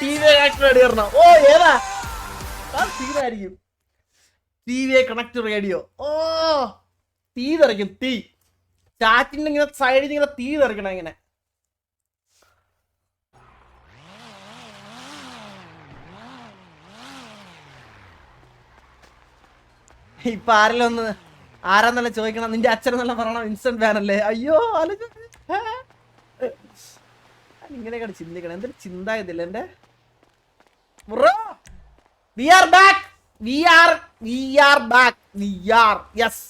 T V radio ഇടണം ഓ ഏതാ? സീനായിരിക്കും ടി വി കണക്ട് റേഡിയോ ഓ തീ തെറിക്കും തീ ചാറ്റിന്റെ ഇങ്ങനെ സൈഡിൽ ഇങ്ങനെ തീ തെറിക്കണം ഇങ്ങനെ. ഇപ്പൊ ആരെല്ലാം ഒന്ന് ആരാന്നല്ല ചോദിക്കണം? നിന്റെ അച്ഛനെന്നല്ല പറയണം ഇൻസ്റ്റന്റ് ബാനല്ലേ അയ്യോ ആലോചിച്ച് ഇങ്ങനെയൊക്കെ ചിന്തിക്കണം. എന്തൊരു ചിന്ത ഇതില്ല എന്റെ V R back V R V R back V R yes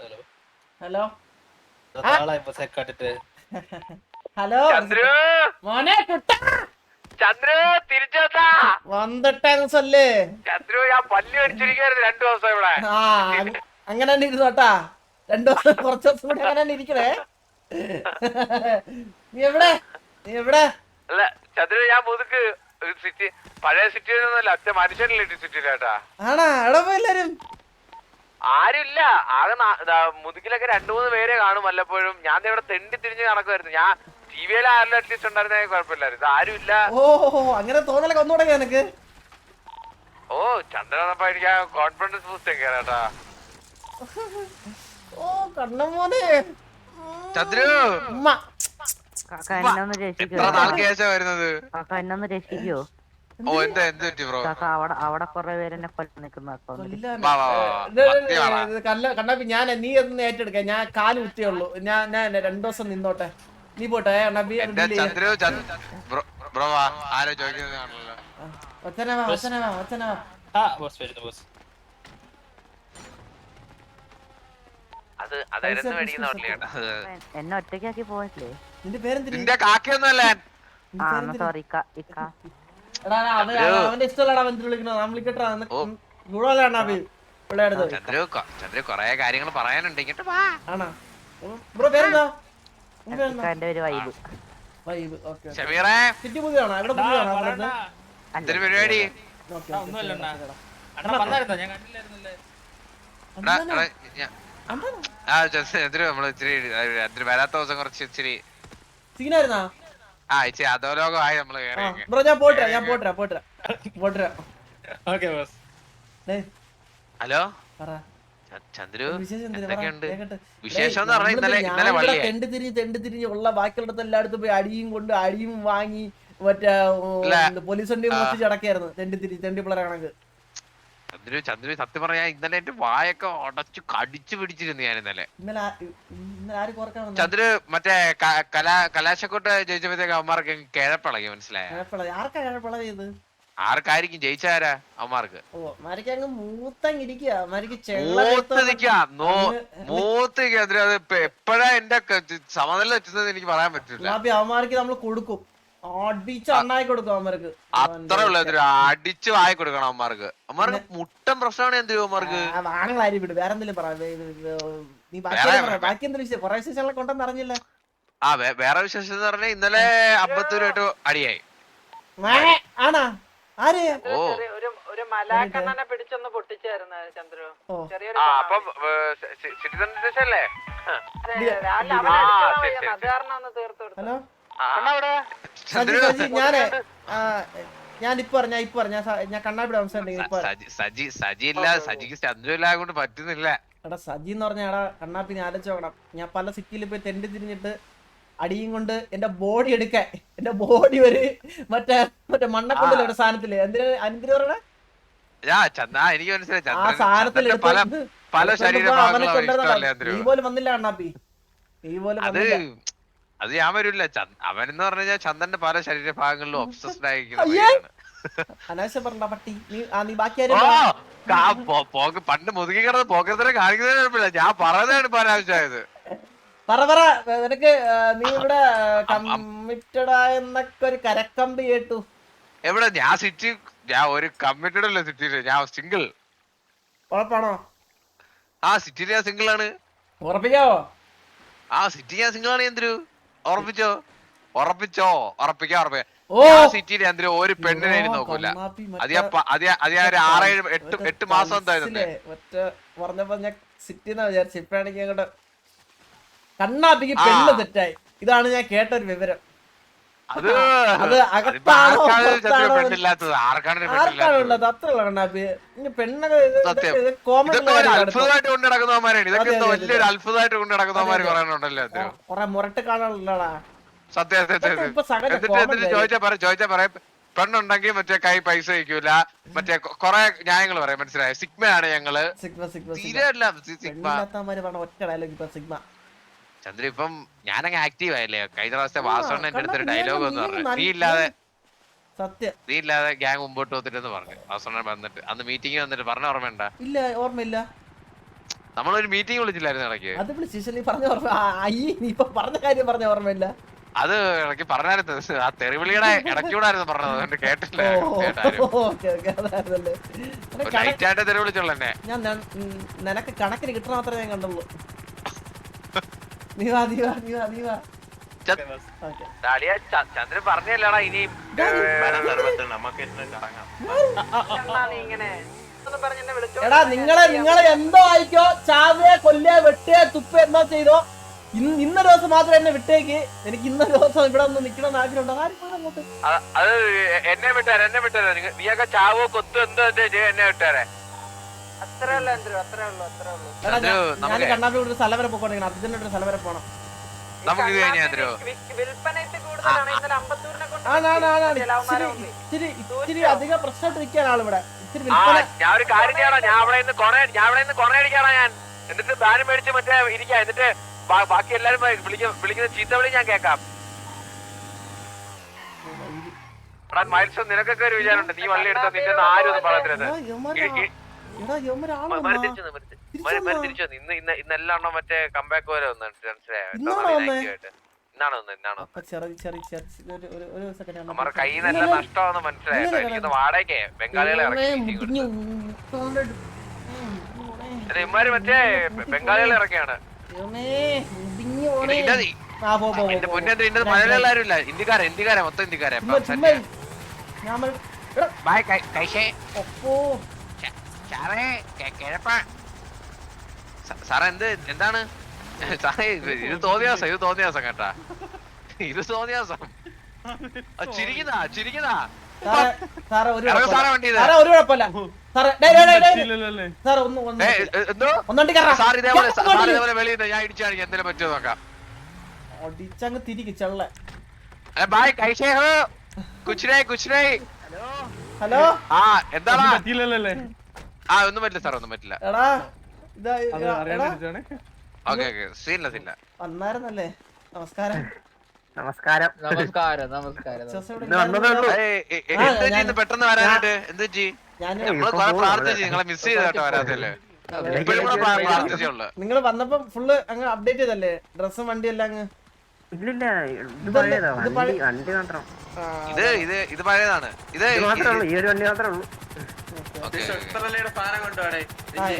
hello hello hello Chandru. മോനെ കുട്ടാ ചന്ദ്രു തിരിച്ചെത്താ വന്നിട്ടേന്ന് സൊല്ലേ ചന്ദ്രു ഞാൻ പല്ലി അടിച്ചിരിക്കായിരുന്നു രണ്ടു ദിവസം ഇവിടെ. അങ്ങനെ തന്നെ ഇരുന്നോട്ടാ രണ്ടു കുറച്ച് ദിവസം കൂടി അങ്ങനെ തന്നെ ഇരിക്കണേ. നീ എവിടെ? നീ എവിടെ? അല്ല ചന്ദ്രു ഞാൻ മുതുക്ക് സിറ്റി പഴയ സിറ്റിയിലൊന്നുമല്ല ഒറ്റ മനുഷ്യനില്ല സിറ്റിയിലേട്ടാ ആണാ എവിടെ പോയി എല്ലാരും? ആരുമില്ല. ആകെ മുതുകിലൊക്കെ രണ്ടു മൂന്ന് പേരെ കാണും വല്ലപ്പോഴും. ഞാൻ ഇവിടെ തെണ്ടി തിരിഞ്ഞ് നടക്കുമായിരുന്നു ഞാൻ ടി വിയിൽ ആരെങ്കിലും അറ്റ്ലീസ്റ്റ് ഉണ്ടായിരുന്നെങ്കിൽ കുഴപ്പമില്ലായിരുന്നു. ആരുമില്ല. ഓ അങ്ങനെ തോന്നലൊക്കെ ഒന്നുകൂടെ എനിക്ക് ഓ ചന്ദ്രനപ്പ എനിക്ക് കോൺഫിഡൻസ് ബൂസ്റ്റ് ഒക്കെ കേട്ടാ. ഓ കണ്ണമോനെ ചന്ദ്രു. കാക്ക രക്ഷിക്കോ. വരുന്നത്? കാക്ക രക്ഷിക്കോ. ഓ എന്താ എന്ത് പറ്റി ബ്രോ? കാക്ക അവിടെ അവിടെ കൊറേ പേര് എന്നെ കൊല്ലം നിക്കുന്ന കാക്ക ഒന്ന് രക്ഷി- വാ, കണ്ണാപ്പി ഞാൻ നീ ഒന്ന് ഏറ്റെടുക്ക. ഞാൻ കാൽ കുത്തിയുള്ളു. ഞാൻ ഞാൻ രണ്ടു ദിവസം നിന്നോട്ടെ. നീ പോട്ടെ കണ്ണാപ്പി എന്റെ ചന്ദ്രു ചന്ദ്- ബ്രോ- ബ്രോ വാ. ആരോ ചോദിക്കുന്നത് കാണല്ലോ ഒച്ചനവാ ഒച്ചനവാ ഒച്ചനവാ ആ ബോസ് വരുന്നു ബോസ്. അത് അതായിരുന്നു മേടിക്കുന്ന എന്നെ ഒറ്റയ്ക്കാക്കി പോയില്ലേ നിന്റെ പേരെന്തിരി നിന്റെ കാക്കയൊന്നുമല്ല ഞാൻ. ആ സോറി ഇക്ക എടാ അവൻ അവന്റെ ഇഷ്ടമല്ലടാ അവൻ വിളിക്കണത്. നമ്മൾ വിളിക്കട്ടാ ഓ. ഗുണമല്ല കണ്ണാപ്പി ചന്ദ്രു കൊ- ചന്ദ്രു കൊറേ കാര്യങ്ങൾ പറയാനുണ്ട്. ഇങ്ങോട്ട് വാ. ആണാ? ബ്രോ പേരെന്താ? ഇക്ക എന്റെ ഒരു വൈബ്. വൈബ് ഓക്കെ ഷമീറേ. സിറ്റി പുതിയതാണോ? ഇവിടെ പുതിയതാണോ? അവിടുത്തെ? എന്തൊരു പരിപാടി? ഓക്കേ, ഓക്കേ, ഒന്നുമല്ല ശരി, അണ്ണാ. ശരി, ഞാൻ കണ്ടില്ലായിരുന്നല്ലേ? എടാ, എടാ. ആ ചന്ദ്രു നമ്മൾ ഇച്ചിരി ചന്ദ്രു വരാത്ത ദിവസം കുറച്ച് ഇച്ചിരി സീനായിരുന്നാ? ആ ഇച്ചിരി അധോലോകമായി നമ്മൾ ആ, കയറി ബ്രോ ഞാൻ പോട്ടരാ ഞാൻ പോട്ടരാ പോട്ടരാ പോട്ടരാ ഓക്കെ ബോസ്. ഹലോ? പറ. ചന്ദ്രു എന്തൊക്കെയുണ്ട്. വിശേഷം എന്ന് പറഞ്ഞാൽ ഇന്നലെ ഇന്നലെ ഞാനിവിടെ വള്ളിയായി തെണ്ടി തിരിഞ്ഞ് തെണ്ടി തിരിഞ്ഞ് ഉള്ള ബാക്കിയുള്ളടത്ത് എല്ലായിടത്തും പോയി അടിയും കൊണ്ട് അടിയും വാങ്ങി മറ്റേ. പോലീസ് വണ്ടി ആ. അടക്കായിരുന്നു തെണ്ടി തിരി തെണ്ടി പിള്ളേരെ കണക്ക് ചന്ദ്രു ചന്ദ്രു സത്യം പറയാ ഇന്നലെ എന്റെ വായൊക്കെ ഉടച്ചു കടിച്ചു പിടിച്ചിരുന്നു ഞാൻ ഇന്നലെ. ചന്ദ്രു മറ്റേ കലാ കലാശക്കോട്ട് ജയിച്ചപ്പോഴത്തേക്ക് അവന്മാർക്ക് കിഴപ്പിളകി മനസ്സിലായ? ആർക്കായിരിക്കും ജയിച്ചാരാ അവന്മാർക്ക്? മൂത്ത് ചന്ദ്രു അത് എപ്പോഴാ എന്റെ സമനില എത്തുന്നത് എനിക്ക് പറയാൻ പറ്റില്ല. അവന്മാർക്ക് നമ്മൾ കൊടുക്കും. അടിച്ച് അണ്ണായി കൊടുക്കും അവന്മാർക്ക്. അത്ര ഉള്ള അടിച്ച് വായി കൊടുക്കണം അവന്മാർക്ക്. അവന്മാർക്ക് മുട്ടൻ പ്രശ്നമാണ് എന്ത് അവന്മാർക്ക്? വിട് വേറെ എന്തെങ്കിലും പറ. നീ ബാക്കി വേറെ പറ. ബാക്കി എന്തെങ്കിലും വിഷയം കുറെ വിശേഷങ്ങളെ കൊണ്ടെന്ന് അറിഞ്ഞില്ല. ആ വേറെ വിശേഷം എന്ന് പറഞ്ഞാൽ ഇന്നലെ അമ്പത്തൂരായിട്ട് അടിയായി. ആണാ? ആര്? ഓ. ഒരു മലാക്കണ്ണനെ പിടിച്ചൊന്ന് പൊട്ടിച്ചായിരുന്നു ചന്ദ്രു. ചെറിയൊരു സിറ്റിസൺ അല്ലേ അത് കാരണം ഒന്ന് തീർത്തു ഹലോ? ഞാനേ ഞാൻ ഇപ്പൊ പറഞ്ഞ ഇപ്പൊ പറഞ്ഞ ഞാൻ കണ്ണാപ്പിടെ സംസാരിക്കും സജി സജി സജി ഇല്ല സജിക്ക് ചന്ദ്രു ഇല്ലാതെ കൊണ്ട് പറ്റുന്നില്ല. എടാ സജി എന്ന് പറഞ്ഞ എടാ കണ്ണാപ്പി ഞാൻ ആലോചിച്ച് നോക്കണം. ഞാൻ പല സിറ്റിയിൽ പോയി തെണ്ടി തിരിഞ്ഞിട്ട് അടിയും കൊണ്ട് എന്റെ ബോഡി എടുക്കാൻ എന്റെ ബോഡി ഒരു മറ്റേ മറ്റേ മണ്ണക്കൊണ്ടല്ലോ ഒരു സാധനത്തിൽ? എന്തിനാ പറയണേ ചന്ദ്ര എനിക്ക് മനസ്സിലായി. ആ ചന്ദ്രൻ സാധനത്തിൽ പല. നീ പോലും വന്നില്ല കണ്ണാപ്പി നീ പോലും വന്നില്ല. അത് ഞാൻ വരില്ല. അവൻ എന്ന് പറഞ്ഞാൽ കഴിഞ്ഞാൽ ചന്ദ്രന്റെ പല ശരീരഭാഗങ്ങളിലും ഒബ്സസ്ഡ് ആയിരിക്കും. അനാവശ്യം പറഞ്ഞ പട്ടി. നീ ആ നീ ബാക്കി ആരും കാ- പോ- പോക്ക് പണ്ട് മുതുകി കിടന്ന് പോക്കത്തിനെ കാണിക്കുന്നതിന് കുഴപ്പമില്ല. ഞാൻ പറയുന്നതാണ് ഇപ്പൊ അനാവശ്യമായത്. പറ പറ. നിനക്ക് നീ ഇവിടെ കമ്മിറ്റഡ് ആയെന്നൊക്കെ ഒരു കരക്കമ്പ് കേട്ടു. എവിടെ? ഞാൻ സിറ്റി ഞാൻ ഒരു കമ്മിറ്റഡ് അല്ല സിറ്റിയിൽ? ഞാൻ സിംഗിൾ ഉറപ്പാണോ? ആ സിറ്റിയിൽ ഞാൻ സിംഗിൾ ആണ്. ഉറപ്പിക്കാവോ? ആ സിറ്റി ഞാൻ സിംഗിൾ ആണ് എന്തിരു ഉറപ്പിച്ചോ? ഉറപ്പിച്ചോ? ഉറപ്പിക്കാ ഉറപ്പിക്കാ ഞാൻ സിറ്റിയിൽ എന്തിനു ഒരു പെണ്ണിനെ ഇനി നോക്കൂല. അത് അത് ഒരു ആറേഴ് എട്ട് എട്ട് മാസം എന്തായിരുന്നു പൾസിലെ മറ്റേ പറഞ്ഞപ്പോ ഞാൻ സിറ്റിന്നാ വിചാരിച്ചു. ഇപ്പഴാണെങ്കിൽ അങ്ങോട്ട് കണ്ണാപ്പിക്ക്. പെണ്ണ് തെറ്റായി. ഇതാണ് ഞാൻ കേട്ട ഒരു വിവരം. അത് അത് അകത്താണോ പെണ്ണില്ലാത്തത്? ആർക്കാണ് ആർക്കാണ് ഉള്ളത് അത്ര ഉള്ള കണ്ണാപ്പി. ഇനി പെണ്ണൊക്കെ കോമൺ അത്ഭുതമായിട്ട് കൊണ്ട് നടക്കുന്നവന്മാരാണ്. ഇതൊക്കെ വലിയൊരു അത്ഭുതമായിട്ട് കൊണ്ട് നടക്കുന്നവന്മാര്. പറയാനുണ്ടല്ലോ കൊറേ മുരട്ട് കാണാനുള്ളടാ സത്യം സത്യം എന്നിട്ട് എന്നിട്ട് ചോദിച്ചാ പറ ചോദിച്ചാ പറയാ പെണ്ണുണ്ടെങ്കിൽ മറ്റേ കൈ പൈസ വയ്ക്കൂല മറ്റേ കൊറേ ന്യായങ്ങൾ പറയാം മനസ്സിലായ? സിഗ്മയാണ് ഞങ്ങൾ. Sigma sigma sigma. ഒറ്റ ഡയലോഗ് ഇപ്പൊ സിഗ്മ. ചന്ദ്ര ഇപ്പം ഞാനങ്ങ് ആക്റ്റീവ് ആയില്ലേ? കഴിഞ്ഞ പ്രാവശ്യത്തെ വാസോണ് എന്റെ അടുത്തൊരു ഡയലോഗ് എന്ന് പറഞ്ഞു. നീ ഇല്ലാതെ സത്യം. നീ ഇല്ലാതെ ഗ്യാങ് മുമ്പോട്ട് പോത്തിട്ടെന്ന് പറഞ്ഞു. വാസോണ വന്നിട്ട് അന്ന് മീറ്റിംഗ് വന്നിട്ട് പറഞ്ഞ ഓർമ്മയുണ്ട ഇല്ല ഓർമ്മയില്ല. നമ്മളൊരു മീറ്റിംഗ് വിളിച്ചില്ലായിരുന്നു ഇടയ്ക്ക്. അത് വിളിച്ചു നീ പറഞ്ഞ ഓർമ്മ അയ്യേ നീ ഇപ്പൊ പറഞ്ഞ കാര്യം പറഞ്ഞ ഓർമ്മയില്ല. അത് ഇടയ്ക്ക് പറഞ്ഞായിരുന്നു. ആ തെറിവിളിയുടെ ഇടയ്ക്കൂടായിരുന്നു പറഞ്ഞത്. അതുകൊണ്ട് കേട്ടില്ല. ഓ കേട്ടാരും ഓക്കെ ഓക്കെ അതായിരുന്നല്ലേ. എടാ, കണ- ലൈറ്റ് ആയിട്ട് തെറി വിളിച്ചോളൂ എന്നെ ഞാൻ നിനക്ക് കണക്കിന് കിട്ടണ മാത്രമേ ഞാൻ കണ്ടുള്ളൂ. നീ വാ നീ വാ നീ വാ നീ വാ. ചന്ദ്രൻ പറഞ്ഞല്ലടാ ഇനിയും ഇങ്ങനെ? ഒന്ന് പറഞ്ഞ് എന്നെ വിളിച്ചോ? എടാ നിങ്ങളെ നിങ്ങളെ എന്തോ ആയിക്കോ? ചാവേ കൊല്ലേ വെട്ടേ തുപ്പ എന്താ ചെയ്തോ? ഇന്ന് ഇന്ന ദിവസം മാത്രം എന്നെ വിട്ടേക്ക്. എനിക്ക് ഇന്ന ദിവസം ഇവിടെ ഒന്ന് നിക്കണം ആഗ്രഹമുണ്ടോ? അത് എന്നെ വിട്ടാരെ എന്നെ വിട്ടാരെ. നീ നീയൊക്കെ ചാവോ കൊത്തു എന്തോ എന്തോ ചെയ്യ എന്നെ വിട്ടാരെ. ഞാൻ ഞാൻ നമുക്ക് കണ്ണാപ്പി ഒരു സ്ഥലം വരെ പോകണം ഒരു സ്ഥലം വരെ അധികം പ്രശ്നമായിട്ട് നിൽക്കാൻ ആളിവിടെ. ഇച്ചിരി ആ ഞാൻ ഒരു കാര്യം ചെയ്യണം ഞാൻ അവിടെ നിന്ന് കൊറേ ഞാൻ അവിടെ നിന്ന് കൊറേ അടിക്കാണ് ഞാൻ. എന്നിട്ട് ബാനും മേടിച്ച് മറ്റേ ഇരിക്കാം. എന്നിട്ട് ബാക്കി എല്ലാരും വിളിക്കുന്ന വിളിക്കുന്ന ചീത്ത വിളി ഞാൻ കേക്കാം മൈൽസ് നിനക്കൊക്കെ ഒരു വിചാരമുണ്ട്. നീ വള്ളി എടുത്താൽ നിന്റെ ആരും ഒന്നും പറയത്തില്ലത് ഇന്നെല്ലാം മറ്റേ കമ്പാക്ക് നഷ്ടമാണെന്ന് വാടകയ്ക്ക്. ബംഗാളികളെ ഇറക്കി ഇമാര് മറ്റേ ബംഗാളികളെ ഇറക്കിയാണ്. എന്റെ ഇല്ല ഇന്ത്യക്കാരെ ഇന്ത്യക്കാരെ മൊത്തം ഇന്ത്യക്കാരെ. മ- എടാ, ബായ് കൈഷേ ഒപ്പോ സാറേ കിഴപ്പ. എന്ത് എന്താണ്? സാറേ ഇത് തോന്നിയാസം ഇത് തോന്നിയാസം കേട്ടാ. ഇത് തോന്നിയാസം. ചിരിക്കുന്നാ ചിരിക്കുന്നതാ ചിരിക്കുന്നതാ സാറേ സാറേ ഒരു ഇറങ്ങ് കുഴപ്പമില്ല. സാറേ വണ്ടിയിൽ സാറേ ഒരു കുഴപ്പമില്ല. സാറേ ഡേയ് ഡേയ് ഡേയ് ഡേയ്. സാറേ ഒന്ന് ഒന്ന് ഏ, എ- എന്തോ? ഒന്നണ്ടി കയറാ സാർ ഇതേപോലെ സാർ ഇതേപോലെ വെളിയിൽ നിന്ന് ഞാൻ ഇടിച്ചു എന്തെങ്കിലും പറ്റുമോ നോക്കാം. ഒടിച്ചങ്ങ് തിരിക്ക് ചെള്ള ഏ, ബായ് കൈഷേ ഹോ കുച്ചിനേ കുച്ചിനേ ഹലോ? ആ എന്താടാ? ആ ഒന്നും പറ്റില്ല സാർ ഒന്നും പറ്റില്ല. എടാ ഇതാ എടാ ഓക്കെ ഓക്കെ സീനില്ല സീനില്ല. വന്നായിരുന്നല്ലേ? നമസ്കാരം. നമസ്കാരം. നമസ്കാരം നമസ്കാരം ജോസ് ഇവിടെ ഇല്ലായിരുന്നല്ലോ? എന്ത് പെട്ടെന്ന് വരാനായിട്ട് എന്ത് പറ്റി ഞാൻ നമ്മൾ കുറെ പ്രാർത്ഥിച്ചു നിങ്ങളെ മിസ് ചെയ്ത് കേട്ടോ വരാത്തല്ലേ ഇപ്പോഴും കൂടെ പ്രാ- പ്രാർത്ഥിച്ചുള്ളു നിങ്ങൾ വന്നപ്പോ ഫുള്ള് അങ്ങ് അപ്ഡേറ്റ് ചെയ്തല്ലേ? ഡ്രസ്സും വണ്ടി എല്ലാം അങ്ങ്? ഇല്ലില്ല ഇത് ഇതല്ല, പഴയതാ. ഇത് വണ്ടി പഴയ- വണ്ടി മാത്രം. ആ, ഇത് ഇത് ഇത് പഴയതാണ്. ഇത് ഇത് മാത്രമേ ഉള്ളൂ ഈ ഒരു വണ്ടി മാത്രമേ ഉള്ളൂ.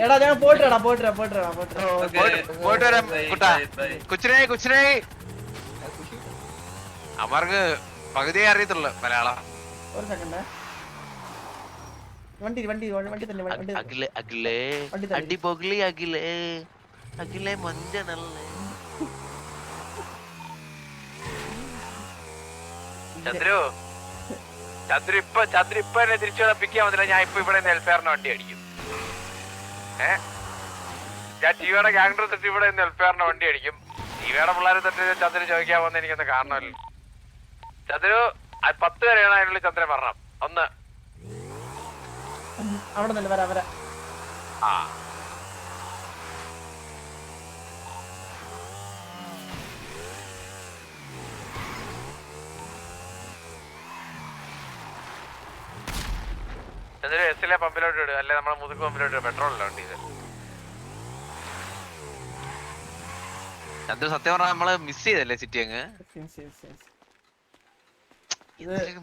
എടാ ഞാൻ പോയിട്ടാ പോയിട്ടാ പോയിട്ടാ പോയിട്ട് വരാം കുട്ടാ. കൊച്ചിനെ കൊച്ചിനെ അവർക്ക് പകുതിയെ അറിയത്തുള്ളു മലയാളം. ഒരു സെക്കൻഡ് വണ്ടി വണ്ടി വണ്ടി തന്നെ വണ്ടി തന്നെ. അഖിലെ അഖിലേ. വണ്ടി തള്ളി. അടി പൊകിളി അഖിലേ. അഖിലേ മൊഞ്ച നല്ല ചന്ദ്രു. ചന്ദ്രു ചന്ദ്രിപ്പ ചന്ദ്രു എന്നെ തിരിച്ചു ചെയ്യാൻ വന്നില്ല. ഞാൻ ഇപ്പൊ ഇവിടെ നെൽഫെയറിന് വണ്ടി അടിക്കും. ഏ? ഞാൻ ടിവിയുടെ ഗ്യാങ്ഡർ തൊട്ട് ഇവിടെ നെൽഫെയറിന് വണ്ടി അടിക്കും. ടിവിയുടെ പിള്ളേരെ തൊട്ട് ചന്ദ്രൻ ചോദിക്കാൻ വന്ന എനിക്കൊന്ന് കാണണമല്ലോ ചന്ദ്രു പത്ത് വരെയാണ് അതിനുള്ളിൽ ചന്ദ്രൻ പറഞ്ഞു ഒന്ന്. അവിടെ നിന്നല്ലേ വരാം വരാം. ആ. ചന്ദ്രു എസിലെ പമ്പിലോട്ട് ഇടുക. അല്ലെ നമ്മളെ മുതുക്ക് പമ്പിലോട്ട് പെട്രോളില്ല വണ്ടി ഇത് ചന്ദ്രു സത്യം പറഞ്ഞാൽ നമ്മൾ മിസ് ചെയ്തല്ലേ സിറ്റി അങ്ങ്.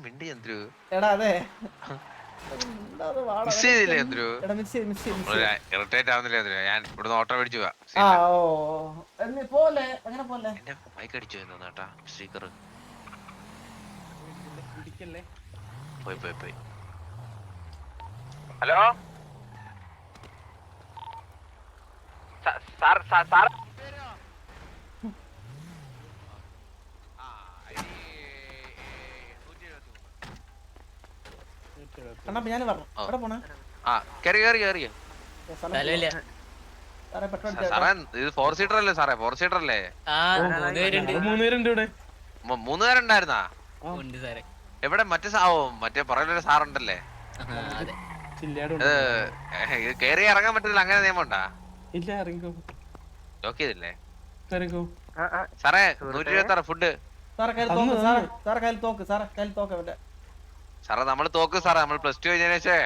മിണ്ടി ചന്ദ്രു? എടാ അതെ. അത് മിസ് ചെയ്തില്ലേ ചന്ദ്രു? ഇറിറ്റേറ്റ് ആവുന്നില്ല ചന്ദ്രു? ഞാൻ ഇവിടുന്ന് ഓട്ടോ മേടിച്ചു എന്റെ ബൈക്ക് അടിച്ചു കേട്ടാ സ്പീക്കർ പോയി പോയി പോയി. ഹലോ? മൂന്നുപേരുണ്ടായിരുന്നാ ആ. കേറി കേറി ഇത് ഫോർ സീറ്റർ അല്ലേ ഫോർ സീറ്റർ അല്ലേ? എവിടെ? മറ്റേ സാവോ മറ്റേ പുറകിലൊരു സാറുണ്ടല്ലേ? അതെ ചില്ലാട് ഇത് കേറി ഇറങ്ങാൻ പറ്റില്ല അങ്ങനെ നിയമം ഉണ്ടാ? ഇല്ല ഇറങ്ങിക്കോ. ലോക്ക് ചെയ്തില്ലേ? ഇറങ്ങിക്കോ ആ, ആ, സാറേ നൂറ്റി ഇരുപത്തി ആറ് ഫുഡ്. സാറേ നമ്മൾ തോക്ക് സാറേ നമ്മൾ തോക്ക് സാറേ നമ്മൾ പ്ലസ് ടു കഴിഞ്ഞതിന് ശേഷേ.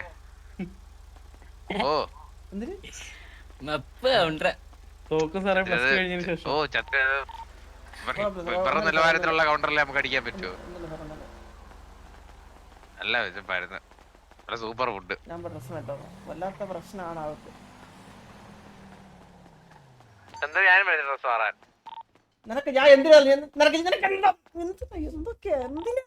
ഓ. തോക്ക് സാറേ പ്ലസ് ടു കഴിഞ്ഞതിന് ശേഷം. ഓ ചത്ത. ഇവരുടെ നിലവാരത്തിലുള്ള കൗണ്ടറിൽ നമുക്ക് അടിക്കാൻ പറ്റുമോ അല്ല സാറേ സൂപ്പർ ഫുഡ് ഞാൻ പ്രശ്നം കേട്ടോ. വല്ലാത്ത പ്രശ്നമാണ് അവർക്ക്. എന്താ ഞാൻ ഡ്രസ് മാറാൻ നിനക്ക് ഞാൻ എന്തിനാ നിനക്ക് നിനക്ക് എന്തൊക്കെയാ? എന്തിനാ?